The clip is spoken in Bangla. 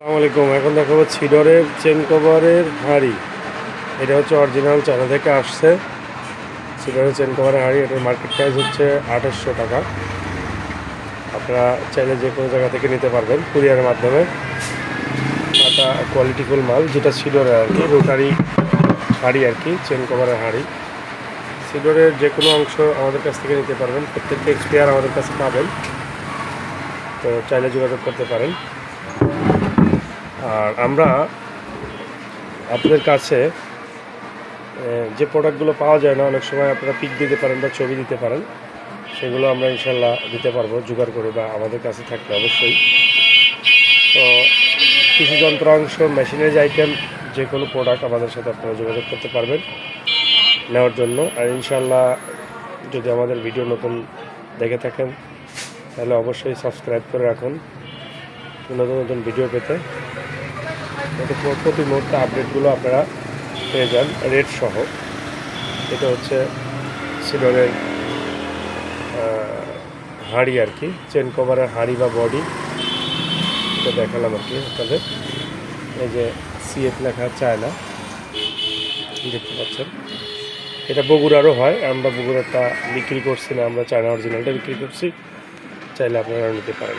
আলাইকুম। এখন দেখাবো ছিডরের চেন কভারের হাঁড়ি। এটা হচ্ছে অরিজিনাল, চায়না থেকে আসছে। ছিডরের চেন কভারের হাঁড়ি, এটার মার্কেট প্রাইস হচ্ছে আঠাশশো টাকা। আপনারা চাইলে যে কোনো জায়গা থেকে নিতে পারবেন কুরিয়ারের মাধ্যমে। একটা কোয়ালিটিফুল মাল, যেটা সিডরের আর কি রোটারি হাঁড়ি আর কি, চেন কভারের হাঁড়ি। সিডরের যে কোনো অংশ আমাদের কাছ থেকে নিতে পারবেন। প্রত্যেকটা এক্সপিয়ার আমাদের কাছে পাবেন। তো চাইলে যোগাযোগ করতে পারেন। আর আমরা আপনাদের কাছে যে প্রোডাক্টগুলো পাওয়া যায় না, অনেক সময় আপনারা পিক দিতে পারেন বা ছবি দিতে পারেন, সেগুলো আমরা ইনশাল্লাহ দিতে পারব, জোগাড় করে বা আমাদের কাছে থাকলে অবশ্যই। তো কিছু যন্ত্রাংশ মেশিনারিজ আইটেম যে কোনো প্রোডাক্ট আমাদের সাথে আপনারা যোগাযোগ করতে পারবেন নেওয়ার জন্য। আর ইনশাল্লাহ যদি আমাদের ভিডিও নতুন দেখে থাকেন, তাহলে অবশ্যই সাবস্ক্রাইব করে রাখুন। নতুন নতুন ভিডিও পেতে। প্রতি মুহূর্তে আপডেটগুলো আপনারা পেয়ে যান রেট সহ। এটা হচ্ছে সিডরের হাঁড়ি আর কি চেন কভারের হাঁড়ি বা বডি এটা দেখালাম আর কি আপনাদের। এই যে সিএফ লেখা চায় না, দেখতে পাচ্ছেন। এটা বগুড়ারও হয়, আমরা বগুড়াটা বিক্রি করছি না, আমরা চায়না অরিজিনালটা বিক্রি করছি। চাইলে আপনারা নিতে পারেন।